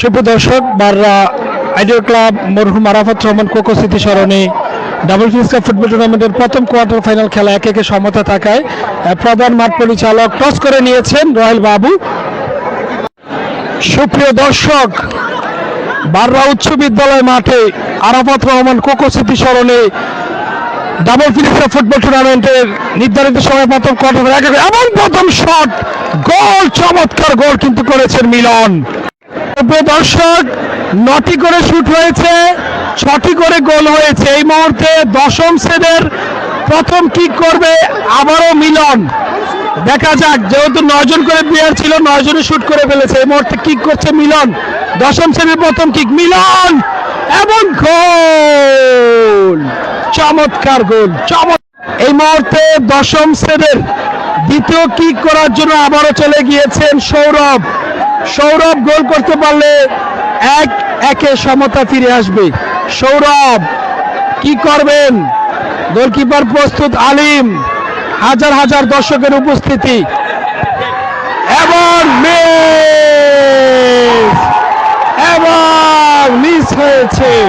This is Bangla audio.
শুভ দর্শক, বাররা আইডিয়াল ক্লাব, মরহুম আরাফাত রহমান কোকো স্মৃতি স্মরণে ডাবল ফিস কাপ ফুটবল টুর্নামেন্টের প্রথম কোয়ার্টার ফাইনাল খেলা এক একে সমতা থাকায় প্রধান মাঠ পরিচালক টস করে নিয়েছেন রয়েল বাবু। সুপ্রিয় দর্শক, বাররা উচ্চ বিদ্যালয় মাঠে আরাফাত রহমান কোকো স্মৃতি স্মরণে ডাবল ফিলিপসা ফুটবল টুর্নামেন্টের নির্ধারিত সময় প্রথম কোয়ার্টার এমন প্রথম শট, গোল, চমৎকার গোল কিন্তু করেছেন মিলন। দর্শক, নটি করে শুট হয়েছে, ছটি করে গোল হয়েছে। এই মুহূর্তে দশম শ্রেণির প্রথম কিক করবে আবারও মিলন। দেখা যাক, যেহেতু নয়জন করে প্লেয়ার ছিল নয়জনে শুট করে ফেলেছে। এই মুহূর্তে কিক করছে মিলন। দশম শ্রেণির প্রথম কিক মিলন এবং গোল। চমৎকার গোল, চমৎ এই মুহূর্তে দশম শ্রেণির দ্বিতীয় কিক করার জন্য আবারও চলে গিয়েছেন সৌরভ। সৌরভ গোল করতে পারলে এক একে সমতা ফিরে আসবে। সৌরভ কি করবেন? গোলকিপার প্রস্তুত আলিম, হাজার হাজার দর্শকের উপস্থিতি। এবং মিস হয়েছে।